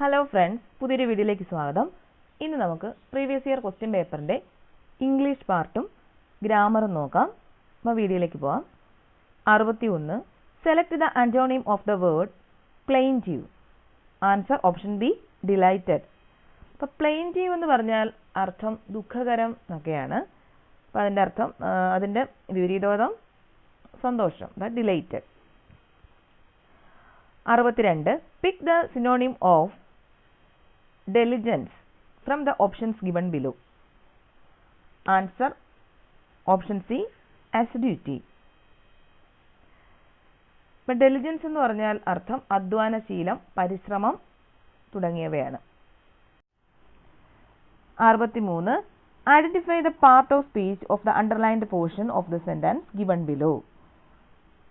Hello friends പുതിയൊരു വീഡിയോയിലേക്ക് സ്വാഗതം. ഇന്ന് നമുക്ക് പ്രീവിയസ് ഇയർ ക്വസ്റ്റ്യൻ പേപ്പറിന്റെ ഇംഗ്ലീഷ് പാർട്ടും ഗ്രാമറും നോക്കാം. അപ്പോൾ വീഡിയോയിലേക്ക് പോവാം. അറുപത്തി ഒന്ന് select the antonym of the word plain plaintive answer option B delighted അപ്പോൾ പ്ലെയിൻ പ്ലെയിന്റീവ് എന്ന് പറഞ്ഞാൽ അർത്ഥം ദുഃഖകരം എന്നൊക്കെയാണ്. അപ്പോൾ അതിന്റെ അർത്ഥം അതിന്റെ വിപരീതോദം സന്തോഷം ദ ഡിലൈറ്റഡ് അറുപത്തിരണ്ട് pick the synonym of diligence from the options given below answer option C assiduity ഇപ്പം ഡെലിജൻസ് എന്ന് പറഞ്ഞാൽ അർത്ഥം അധ്വാനശീലം പരിശ്രമം തുടങ്ങിയവയാണ്. അറുപത്തിമൂന്ന് identify the part of speech of the underlined portion of the sentence given below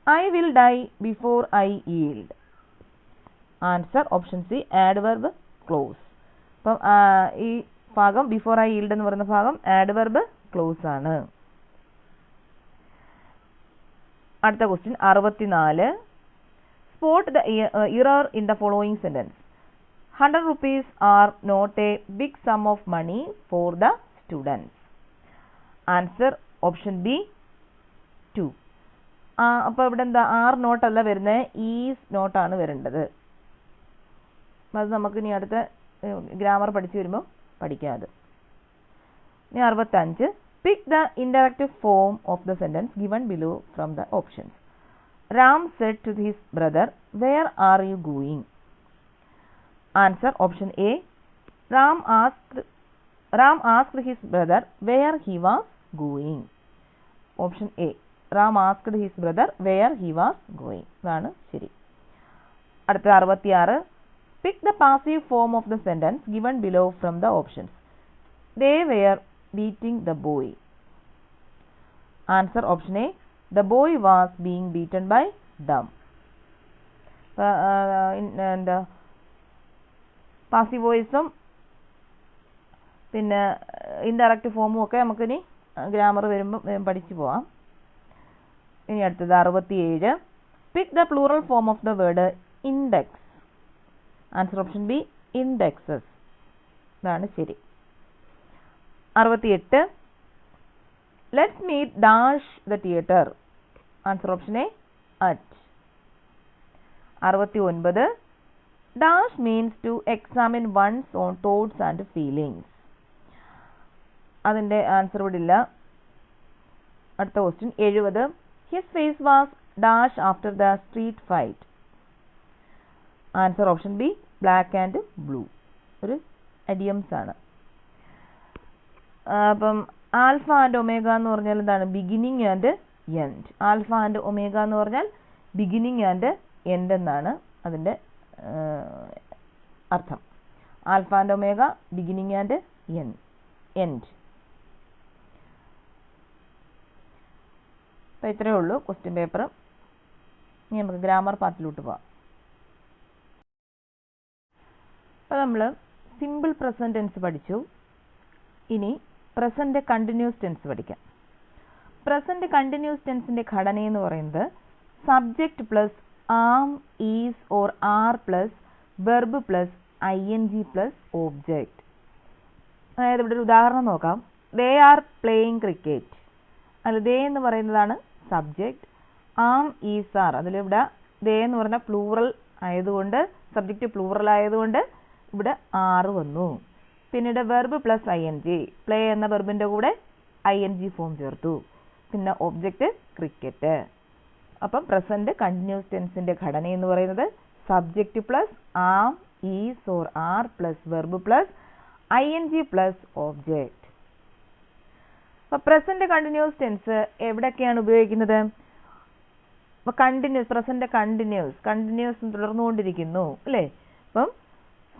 I will die before I yield answer option C adverb clause അപ്പം ഈ ഭാഗം ബിഫോർ ഐ ഈൽഡ് എന്ന് പറയുന്ന ഭാഗം ആഡ് വെർബ് ക്ലോസ് ആണ്. അടുത്ത question അറുപത്തിനാല്. Spot the error in the following sentence hundred rupees are not a big sum of money for the students answer option B to അപ്പോൾ ഇവിടെ എന്താ ആർ നോട്ടല്ല വരുന്നത് ഈസ് നോട്ടാണ് വരേണ്ടത്. അത് നമുക്ക് ഇനി അടുത്ത ഗ്രാമർ പഠിച്ചു വരുമ്പോൾ പഠിക്കാം അത്. ഇനി അറുപത്തഞ്ച്. Pick the indirective form of the sentence given below from the options Ram said to his brother where are you going answer option A Ram ask Ram asked his brother where he was going option A Ram asked his brother where he was going ഇതാണ് ശരി. അടുത്ത അറുപത്തിയാറ്. pick the passive form of the sentence given below from the options they were beating the boy answer option A the boy was being beaten by them എന്താ passive വോയിസും പിന്നെ indirect ഫോമും ഒക്കെ നമുക്കിനി ഗ്രാമർ വരുമ്പോൾ പഠിച്ചു പോവാം ഇനി അടുത്തത് അറുപത്തിയേഴ് pick the plural form of the word index answer option B indexes ഇതാണ് ശരി. അറുപത്തിയെട്ട്. Let's meet dash the theatre answer option A at അറുപത്തി ഒൻപത് dash means to examine one's own thoughts and feelings അതിന്റെ ആൻസർ ഇവിടെ ഇല്ല. അടുത്ത question എഴുപത്. His face was dash after the street fight answer option B black and blue ഒരു idioms ആണ്. അപ്പം ആൽഫ ആൻഡ് ഒമേഗ എന്ന് പറഞ്ഞാൽ എന്താണ്? Beginning and end alpha and omega എന്ന് പറഞ്ഞാൽ ബിഗിനിങ് ആൻഡ് എൻഡ് എന്നാണ് അതിന്റെ അർത്ഥം. Alpha and omega beginning and N end അപ്പോൾ ഇത്രയേ ഉള്ളൂ. ക്വസ്റ്റ്യൻ പേപ്പർ ഇനി നമുക്ക് ഗ്രാമർ പാർട്ടിലോട്ട് പോവാം അപ്പോൾ നമ്മൾ സിമ്പിൾ പ്രസന്റ് ടെൻസ് പഠിച്ചു. ഇനി പ്രസന്റ് കണ്ടിന്യൂസ് ടെൻസ് പഠിക്കാം. പ്രസന്റ് കണ്ടിന്യൂസ് ടെൻസിന്റെ ഘടന എന്ന് പറയുന്നത് subject plus am is or are plus verb plus I N G plus object അതായത് ഇവിടെ ഒരു ഉദാഹരണം നോക്കാം. ദേ ആർ പ്ലേയിങ് ക്രിക്കറ്റ് അല്ല ദേ എന്ന് പറയുന്നതാണ് സബ്ജക്റ്റ് ആം ഈസ് ആർ അതിലിവിടെ ദേ എന്ന് പറഞ്ഞാൽ പ്ലൂറൽ ആയതുകൊണ്ട് സബ്ജക്റ്റ് പ്ലൂറൽ ആയതുകൊണ്ട് ഇവിടെ ആറ് വന്നു. പിന്നീട് verb plus I N G play എന്ന വെർബിന്റെ കൂടെ ഐ എൻ ജി ഫോം ചേർത്തു. പിന്നെ ഒബ്ജക്റ്റ് ക്രിക്കറ്റ് അപ്പം പ്രസന്റ് കണ്ടിന്യൂസ് ടെൻസിന്റെ ഘടന എന്ന് പറയുന്നത് subject plus am is or are plus verb plus I N G plus object അപ്പോൾ പ്രസന്റ് കണ്ടിന്യൂസ് ടെൻസ് എവിടെയൊക്കെയാണ് ഉപയോഗിക്കുന്നത്? അപ്പോൾ കണ്ടിന്യൂസ് പ്രസന്റ് കണ്ടിന്യൂസ് കണ്ടിന്യൂസ് തുടർന്നുകൊണ്ടിരിക്കുന്നു അല്ലേ? അപ്പം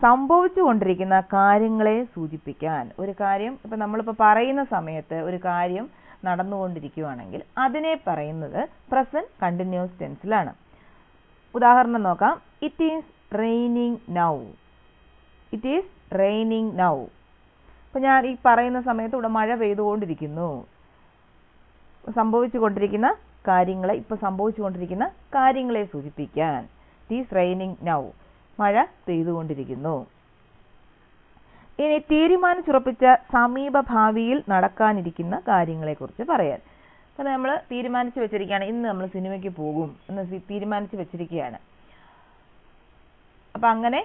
സംഭവിച്ചുകൊണ്ടിരിക്കുന്ന കാര്യങ്ങളെ സൂചിപ്പിക്കാൻ. ഒരു കാര്യം ഇപ്പം നമ്മളിപ്പോൾ പറയുന്ന സമയത്ത് ഒരു കാര്യം നടന്നുകൊണ്ടിരിക്കുകയാണെങ്കിൽ അതിനെ പറയുന്നത് പ്രസന്റ് കണ്ടിന്യൂസ് ടെൻസിലാണ് ഉദാഹരണം നോക്കാം. It is raining now it is raining now ഇപ്പം ഞാൻ ഈ പറയുന്ന സമയത്ത് ഇവിടെ മഴ പെയ്തുകൊണ്ടിരിക്കുന്നു. സംഭവിച്ചുകൊണ്ടിരിക്കുന്ന കാര്യങ്ങളെ ഇപ്പം സംഭവിച്ചുകൊണ്ടിരിക്കുന്ന കാര്യങ്ങളെ സൂചിപ്പിക്കാൻ. ഇറ്റ് ഈസ് റെയിനിങ് നൗ മഴ പെയ്തുകൊണ്ടിരിക്കുന്നു. ഇനി തീരുമാനിച്ചുറപ്പിച്ച സമീപ ഭാവിയിൽ നടക്കാനിരിക്കുന്ന കാര്യങ്ങളെക്കുറിച്ച് പറയാൻ. അപ്പം നമ്മൾ തീരുമാനിച്ചു വെച്ചിരിക്കുകയാണ് ഇന്ന് നമ്മൾ സിനിമയ്ക്ക് പോകും എന്ന് തീരുമാനിച്ചു വെച്ചിരിക്കുകയാണ്. അപ്പം അങ്ങനെ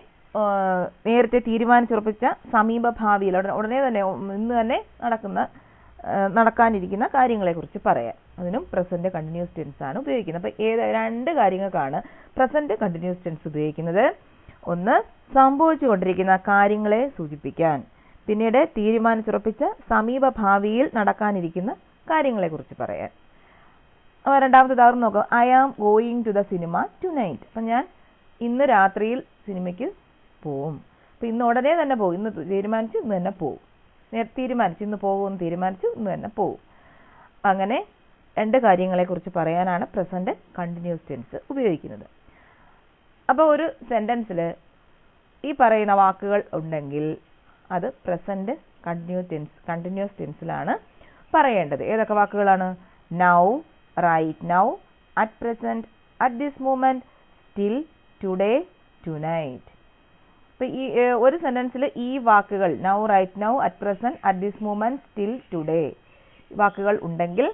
നേരത്തെ തീരുമാനിച്ചുറപ്പിച്ച സമീപ ഭാവിയിൽ ഉടനെ തന്നെ ഇന്ന് തന്നെ നടക്കുന്ന നടക്കാനിരിക്കുന്ന കാര്യങ്ങളെക്കുറിച്ച് പറയാം അതിനും പ്രസന്റ് കണ്ടിന്യൂസ് ടെൻസ് ആണ് ഉപയോഗിക്കുന്നത്. അപ്പം ഏത് രണ്ട് കാര്യങ്ങൾക്കാണ് പ്രസന്റ് കണ്ടിന്യൂസ് ടെൻസ് ഉപയോഗിക്കുന്നത്. ഒന്ന് സംഭവിച്ചുകൊണ്ടിരിക്കുന്ന കാര്യങ്ങളെ സൂചിപ്പിക്കാൻ. പിന്നീട് തീരുമാനിച്ചുറപ്പിച്ച സമീപ ഭാവിയിൽ നടക്കാനിരിക്കുന്ന കാര്യങ്ങളെക്കുറിച്ച് പറയാൻ. അപ്പോൾ രണ്ടാമത്തെ ഉദാഹരണം നോക്കാം. I am going to the cinema tonight അപ്പം ഞാൻ ഇന്ന് രാത്രിയിൽ സിനിമയ്ക്ക് പോവും. അപ്പം ഇന്ന് ഉടനെ തന്നെ പോകും ഇന്ന് തീരുമാനിച്ചു ഇന്ന് തന്നെ പോവും. തീരുമാനിച്ചു. ഇന്ന് പോകുമെന്ന് തീരുമാനിച്ചു ഇന്ന് തന്നെ പോവും. അങ്ങനെ രണ്ട് കാര്യങ്ങളെക്കുറിച്ച് പറയാനാണ് പ്രസന്റ് കണ്ടിന്യൂസ് ടെൻസ് ഉപയോഗിക്കുന്നത്. അപ്പോൾ ഒരു സെന്റൻസിൽ ഈ പറയുന്ന വാക്കുകൾ ഉണ്ടെങ്കിൽ അത് പ്രസന്റ് കണ്ടിന്യൂസ് ടെൻസ് കണ്ടിന്യൂസ് ടെൻസിലാണ് പറയേണ്ടത്. ഏതൊക്കെ വാക്കുകളാണ്? Now right now at present at this moment still today tonight ഇപ്പം ഈ ഒരു സെന്റൻസിൽ ഈ വാക്കുകൾ now right now at present at this moment still today വാക്കുകൾ ഉണ്ടെങ്കിൽ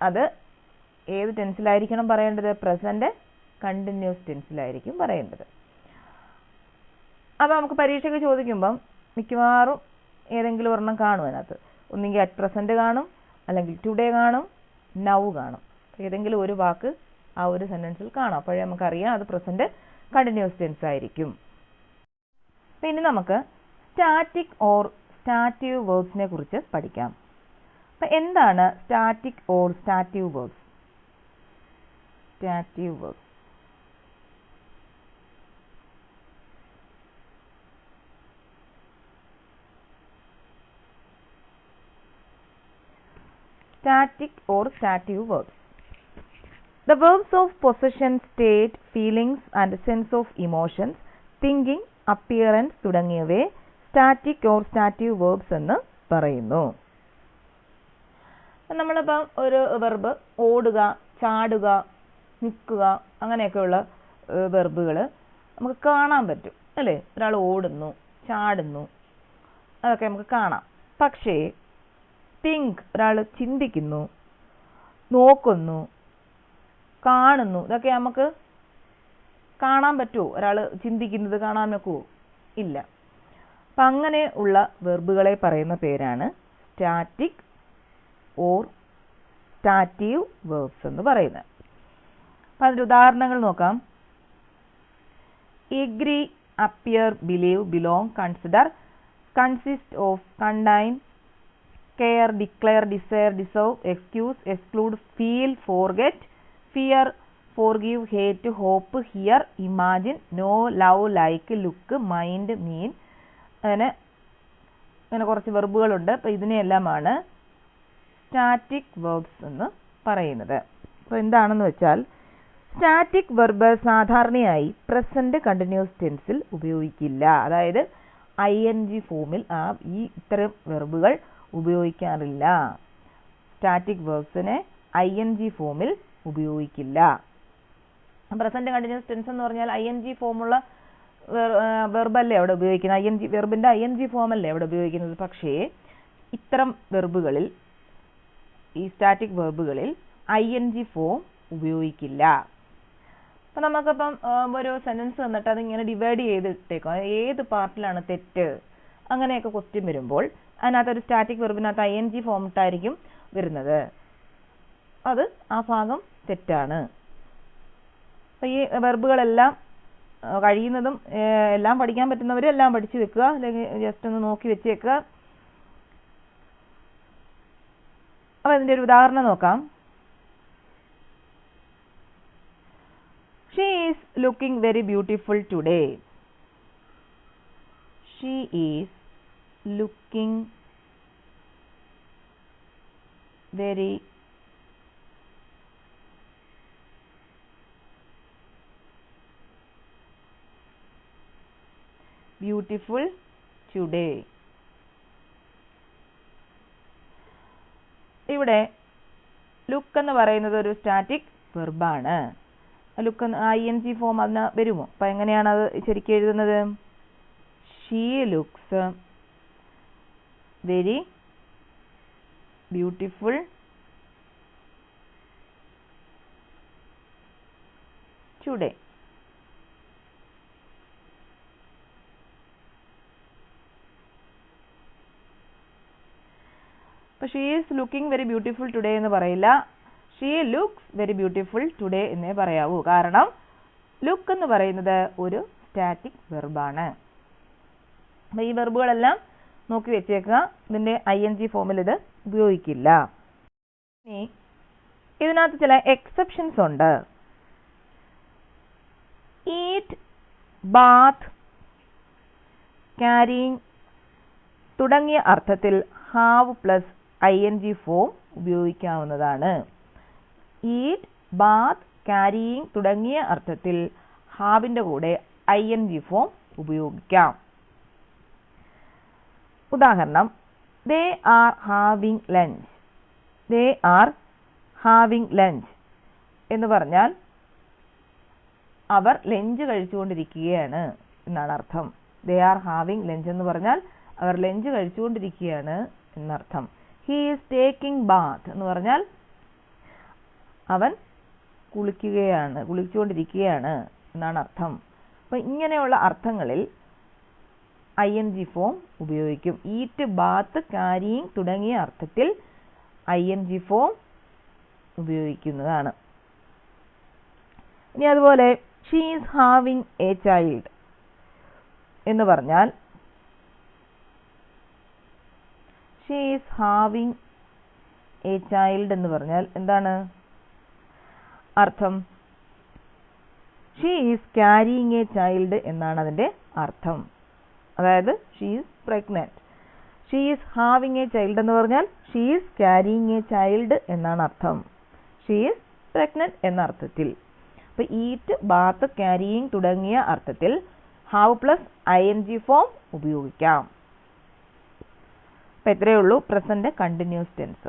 അത് ഏത് ടെൻസിലായിരിക്കണം പറയേണ്ടത്? പ്രസന്റ് കണ്ടിന്യൂസ് ടെൻസിലായിരിക്കും പറയേണ്ടത് അപ്പോൾ നമുക്ക് പരീക്ഷയ്ക്ക് ചോദിക്കുമ്പം മിക്കവാറും ഏതെങ്കിലും ഒരെണ്ണം കാണും അതിനകത്ത്. ഒന്നുകിൽ അറ്റ് പ്രസന്റ് കാണും അല്ലെങ്കിൽ ടുഡേ കാണും നൗ കാണും. ഏതെങ്കിലും ഒരു വാക്ക് ആ ഒരു സെന്റൻസിൽ കാണാം. അപ്പോഴേ നമുക്കറിയാം അത് പ്രസന്റ് കണ്ടിന്യൂസ് ടെൻസ് ആയിരിക്കും പിന്നെ നമുക്ക് സ്റ്റാറ്റിക് ഓർ സ്റ്റാറ്റീവ് വേർബ്സിനെ കുറിച്ച് പഠിക്കാം. അപ്പം എന്താണ് static or stative verbs stative verbs static or stative verbs. The verbs of possession, state, feelings and sense of emotions, thinking appearance തുടങ്ങിയവയെ സ്റ്റാറ്റിക് ഓർ സ്റ്റാറ്റീവ് വേർബ്സ് എന്ന് പറയുന്നു. നമ്മളിപ്പം ഒരു വെർബ് ഓടുക ചാടുക നിൽക്കുക അങ്ങനെയൊക്കെയുള്ള വെർബുകൾ നമുക്ക് കാണാൻ പറ്റും അല്ലേ? ഒരാൾ ഓടുന്നു ചാടുന്നു അതൊക്കെ നമുക്ക് കാണാം. പക്ഷേ തിങ്ക് ഒരാൾ ചിന്തിക്കുന്നു നോക്കുന്നു കാണുന്നു. ഇതൊക്കെ നമുക്ക് കാണാൻ പറ്റുമോ? ഒരാൾ ചിന്തിക്കുന്നത് കാണാൻ നോക്കുമോ ഇല്ല. അപ്പം അങ്ങനെ ഉള്ള വെർബുകളെ പറയുന്ന പേരാണ് സ്റ്റാറ്റിക് ഓർ സ്റ്റാറ്റീവ് വേർബ്സ് എന്ന് പറയുന്നത്. അപ്പം അതിന്റെ ഉദാഹരണങ്ങൾ നോക്കാം. Agree appear believe belong consider consist of contain care declare desire deserve excuse exclude feel forget fear forgive hate hope hear imagine know love like look mind mean അങ്ങനെ അങ്ങനെ കുറച്ച് വെർബുകളുണ്ട് അപ്പോൾ ഇതിനെയെല്ലാമാണ് സ്റ്റാറ്റിക് വെർബ്സ് എന്ന് പറയുന്നത്. അപ്പോൾ എന്താണെന്ന് വെച്ചാൽ സ്റ്റാറ്റിക് വെർബ് സാധാരണയായി പ്രസന്റ് കണ്ടിന്യൂസ് ടെൻസിൽ ഉപയോഗിക്കില്ല. അതായത് ഐ എൻ ജി ഫോമിൽ ആ ഈ ഇത്തരം വെർബുകൾ ഉപയോഗിക്കാറില്ല. സ്റ്റാറ്റിക് വെർബ്സിനെ ഐ എൻ ജി ഫോമിൽ ഉപയോഗിക്കില്ല. പ്രസന്റ് കണ്ടിന്യൂസ് ടെൻസ് എന്ന് പറഞ്ഞാൽ ഐ എൻ ജി ഫോമുള്ള വെർബല്ലേ അവിടെ ഉപയോഗിക്കുന്നത്? ഐ എൻ ജി വെർബിന്റെ ഐ എൻ ജി ഫോമല്ലേ അവിടെ ഉപയോഗിക്കുന്നത്? പക്ഷേ ഇത്തരം വെർബുകളിൽ ഈ സ്റ്റാറ്റിക് വെർബുകളിൽ ഐ എൻ ജി ഫോം ഉപയോഗിക്കില്ല. അപ്പം നമുക്കിപ്പം ഒരു സെന്റൻസ് തന്നിട്ട് അതിങ്ങനെ ഡിവൈഡ് ചെയ്തിട്ടേക്കും. ഏത് പാർട്ടിലാണ് തെറ്റ്? അങ്ങനെയൊക്കെ ക്വസ്റ്റ്യൻ വരുമ്പോൾ അതിനകത്ത് ഒരു സ്റ്റാറ്റിക് വെർബിനകത്ത് ഐ എൻ ജി ഫോം ഇട്ടായിരിക്കും വരുന്നത്. അത് ആ ഭാഗം തെറ്റാണ്. അപ്പം ഈ വെർബുകളെല്ലാം കഴിയുന്നതും എല്ലാം പഠിക്കാൻ പറ്റുന്നവർ എല്ലാം പഠിച്ചു വെക്കുക. അല്ലെങ്കിൽ ജസ്റ്റ് ഒന്ന് നോക്കി വെച്ചേക്കുക. അപ്പോൾ അതിന്റെ ഒരു ഉദാഹരണം നോക്കാം. She is looking very beautiful today she is looking very beautiful today. ഇവിടെ ലുക്ക് എന്ന് പറയുന്നത് ഒരു static വെർബാണ് look I N G form അതിന് വരുമോ? അപ്പം എങ്ങനെയാണ് അത് ശരിക്കും എഴുതുന്നത്? She looks very beautiful. Today അപ്പോൾ she is looking very beautiful today എന്ന് പറയില്ല. She looks very beautiful today എന്നേ പറയാവൂ. കാരണം ലുക്ക് എന്ന് പറയുന്നത് ഒരു സ്റ്റാറ്റിക് വെർബാണ് അപ്പോൾ ഈ വെർബുകളെല്ലാം നോക്കി വെച്ചേക്കുക. ഇതിന്റെ ഐ എൻ ജി ഫോമിൽ ഇത് ഉപയോഗിക്കില്ല. ഇനി ഇതിനകത്ത് ചില എക്സെപ്ഷൻസ് ഉണ്ട്. ഈറ്റ് ബാത്ത് ക്യാരിങ് തുടങ്ങിയ അർത്ഥത്തിൽ have plus I N G form ഉപയോഗിക്കാവുന്നതാണ്. ഈറ്റ് ബാത്ത് ക്യാരിയിങ് തുടങ്ങിയ അർത്ഥത്തിൽ ഹാവിന്റെ കൂടെ ഐ എൻ ജി ഫോം ഉപയോഗിക്കാം. ഉദാഹരണം they are having lunch they are having lunch എന്ന് പറഞ്ഞാൽ അവർ ലഞ്ച് കഴിച്ചുകൊണ്ടിരിക്കുകയാണ് എന്നാണ് അർത്ഥം. ദേ ആർ ഹാവിങ് ലഞ്ച് എന്ന് പറഞ്ഞാൽ അവർ ലഞ്ച് കഴിച്ചുകൊണ്ടിരിക്കുകയാണ് എന്നർത്ഥം. ഹി ഈസ് ടേക്കിംഗ് ബാത്ത് എന്ന് പറഞ്ഞാൽ അവൻ കുളിക്കുകയാണ് കുളിച്ചുകൊണ്ടിരിക്കുകയാണ് എന്നാണ് അർത്ഥം. അപ്പം ഇങ്ങനെയുള്ള അർത്ഥങ്ങളിൽ ഐ എൻ ജി ഫോം ഉപയോഗിക്കും. ഈറ്റ് ബാത്ത് കാരിയിങ് തുടങ്ങിയ അർത്ഥത്തിൽ ഐ എൻ ജി ഫോം ഉപയോഗിക്കുന്നതാണ്. ഇനി അതുപോലെ she is having a child എന്ന് പറഞ്ഞാൽ she is having a child എന്ന് പറഞ്ഞാൽ എന്താണ്? അർത്ഥം. She is carrying a child എന്നാണ് അതിന്റെ അർത്ഥം. അതായത് she is pregnant she is having a child എന്ന് പറഞ്ഞാൽ she is carrying a child എന്നാണ് അർത്ഥം. ഷീ ഈസ് പ്രഗ്നന്റ് എന്ന അർത്ഥത്തിൽ. അപ്പോൾ ഈറ്റ് ബാത്ത് ക്യാരിയിങ് തുടങ്ങിയ അർത്ഥത്തിൽ have plus I N G form ഉപയോഗിക്കാം. അപ്പോൾ ഇത്രയേ ഉള്ളൂ പ്രസന്റ് കണ്ടിന്യൂസ് ടെൻസ്